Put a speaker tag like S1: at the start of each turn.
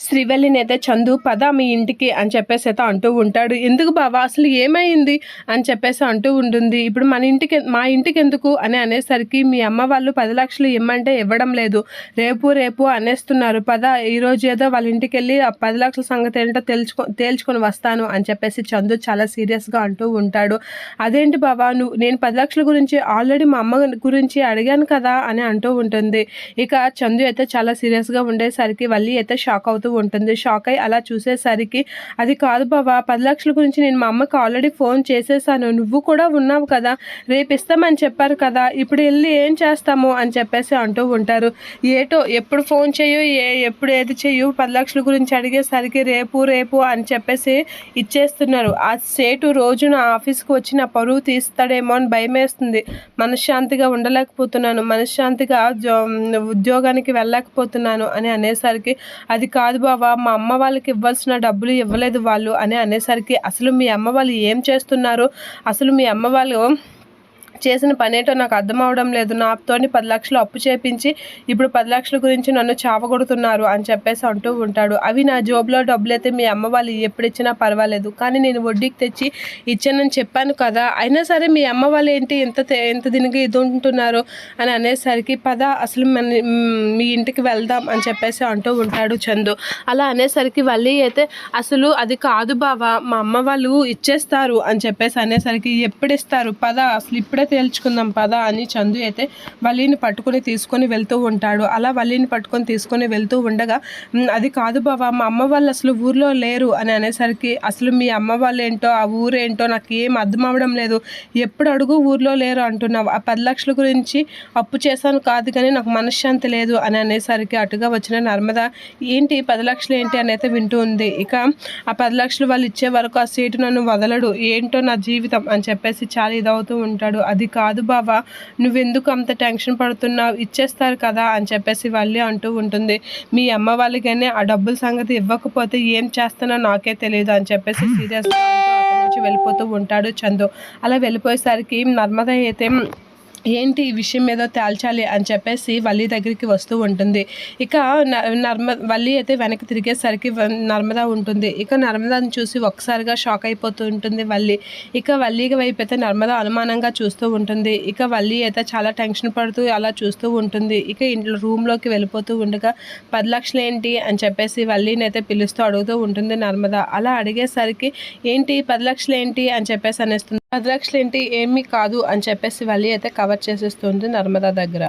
S1: శ్రీవల్లిని అయితే చందు పద మీ ఇంటికి అని చెప్పేసి అయితే అంటూ ఉంటాడు. ఎందుకు బావా? అసలు ఏమైంది? అని చెప్పేసి అంటూ ఉంటుంది. ఇప్పుడు మన ఇంటికి మా ఇంటికి ఎందుకు అని అనేసరికి మీ అమ్మ వాళ్ళు పది లక్షలు ఇమ్మంటే ఇవ్వడం లేదు. రేపు రేపు అనేస్తున్నారు. పద ఈరోజు ఏదో వాళ్ళ ఇంటికి వెళ్ళి ఆ పది లక్షల సంగతి ఏంటో తెలుసుకో తేల్చుకొని వస్తాను అని చెప్పేసి చందు చాలా సీరియస్గా అంటూ ఉంటాడు. అదేంటి బావా? నువ్వు నేను పది లక్షల గురించి ఆల్రెడీ మా అమ్మ గురించి అడిగాను కదా అని అంటూ ఉంటుంది. ఇక చందు అయితే చాలా సీరియస్గా ఉండేసరికి వల్లి అయితే షాక్ అవుతూ ఉంటుంది. షాక్ అయి అలా చూసేసరికి అది కాదు బావా పది లక్షల గురించి నేను మా అమ్మకి ఆల్రెడీ ఫోన్ చేసేసాను. నువ్వు కూడా ఉన్నావు కదా రేపు ఇస్తామని చెప్పారు కదా ఇప్పుడు వెళ్ళి ఏం చేస్తాము? అని చెప్పేసి అంటూ ఉంటారు. ఏటో ఎప్పుడు ఫోన్ చేయు ఏ ఎప్పుడు ఏది చేయు పది లక్షల గురించి అడిగేసరికి రేపు రేపు అని చెప్పేసి ఇచ్చేస్తున్నారు. ఆ సేటు రోజున ఆఫీస్కి వచ్చి నా పరువు తీస్తాడేమో అని భయం వేస్తుంది. మనశ్శాంతిగా ఉండలేకపోతున్నాను. మనశ్శాంతిగా జో- ఉద్యోగానికి వెళ్ళలేకపోతున్నాను అని అనేసరికి అది కాదు బావా మా అమ్మ వాళ్ళకి ఇవ్వాల్సిన డబ్బులు ఇవ్వలేదు వాళ్ళు అని అనేసరికి అసలు మీ అమ్మ వాళ్ళు ఏం చేస్తున్నారు? అసలు మీ అమ్మ వాళ్ళు చేసిన పనేటో నాకు అర్థం అవడం లేదు నాతోని పది లక్షలు అప్పు చేపించి ఇప్పుడు పది లక్షల గురించి నన్ను చావగొడుతున్నారు అని చెప్పేసి అంటూ ఉంటాడు. అవి నా జోబులో డబ్బులైతే మీ అమ్మ వాళ్ళు ఎప్పుడు ఇచ్చినా పర్వాలేదు. కానీ నేను వడ్డీకి తెచ్చి ఇచ్చానని చెప్పాను కదా. అయినా సరే మీ అమ్మ వాళ్ళు ఏంటి ఎంత తే- ఎంత దీనికి ఇది ఉంటున్నారు అని అనేసరికి పద అసలు మన మీ ఇంటికి వెళ్దాం అని చెప్పేసి అంటూ ఉంటాడు చందు. అలా అనేసరికి వల్లి అయితే అసలు అది కాదు బావా మా అమ్మ వాళ్ళు ఇచ్చేస్తారు అని చెప్పేసి అనేసరికి ఎప్పుడు ఇస్తారు పద అసలు ఇప్పుడే తేల్చుకుందాం పద అని చందు అయితే వల్లిని పట్టుకొని తీసుకొని వెళ్తూ ఉంటాడు. అలా వల్లిని పట్టుకొని తీసుకొని వెళ్తూ ఉండగా అది కాదు బావా మా అమ్మ వాళ్ళు అసలు ఊర్లో లేరు అని అనేసరికి అసలు మీ అమ్మ వాళ్ళు ఏంటో ఆ ఊరేంటో నాకు ఏం అర్థం అవ్వడం లేదు. ఎప్పుడు అడుగు ఊర్లో లేరు అంటున్నావు. ఆ పది లక్షల గురించి అప్పు చేశాను కాదు కానీ నాకు మనశ్శాంతి లేదు అని అనేసరికి అటుగా వచ్చిన నర్మద ఏంటి పది లక్షలు ఏంటి? అని అయితే వింటూ ఉంది. ఇక ఆ పది లక్షలు వాళ్ళు ఇచ్చే వరకు ఆ సీటు నన్ను వదలడు. ఏంటో నా జీవితం అని చెప్పేసి చాలా ఇదవుతూ ఉంటాడు. అది అది కాదు బావా నువ్వెందుకు అంత టెన్షన్ పడుతున్నావు? ఇచ్చేస్తారు కదా అని చెప్పేసి వల్లి అంటూ ఉంటుంది. మీ అమ్మ వాళ్ళకైనా ఆ డబ్బుల సంగతి ఇవ్వకపోతే ఏం చేస్తానో నాకే తెలియదు అని చెప్పేసి సీరియస్గా అంటూ అక్కడి నుంచి వెళ్ళిపోతూ ఉంటాడు చందు. అలా వెళ్ళిపోయేసరికి నర్మద అయితే ఏంటి ఈ విషయం ఏదో తేల్చాలి అని చెప్పేసి వల్లి దగ్గరికి వస్తూ ఉంటుంది. ఇక న- నర్మ వల్లి అయితే వెనక్కి తిరిగేసరికి వ- నర్మద ఉంటుంది. ఇక నర్మదాని చూసి ఒక్కసారిగా షాక్ అయిపోతూ ఉంటుంది వల్లి. ఇక వల్లి వైపు అయితే నర్మద అనుమానంగా చూస్తూ ఉంటుంది. ఇక వల్లి అయితే చాలా టెన్షన్ పడుతూ అలా చూస్తూ ఉంటుంది. ఇక ఇంట్లో రూమ్లోకి వెళ్ళిపోతూ ఉండగా పది లక్షలు ఏంటి అని చెప్పేసి వల్లిని అయితే పిలుస్తూ అడుగుతూ ఉంటుంది నర్మద. అలా అడిగేసరికి ఏంటి పది లక్షలు ఏంటి అని చెప్పేసి అనేస్తుంది పది ఏంటి ఏమీ కాదు అని చెప్పేసి వల్లి అయితే కవర్ చేసేస్తుంది నర్మదా దగ్గర.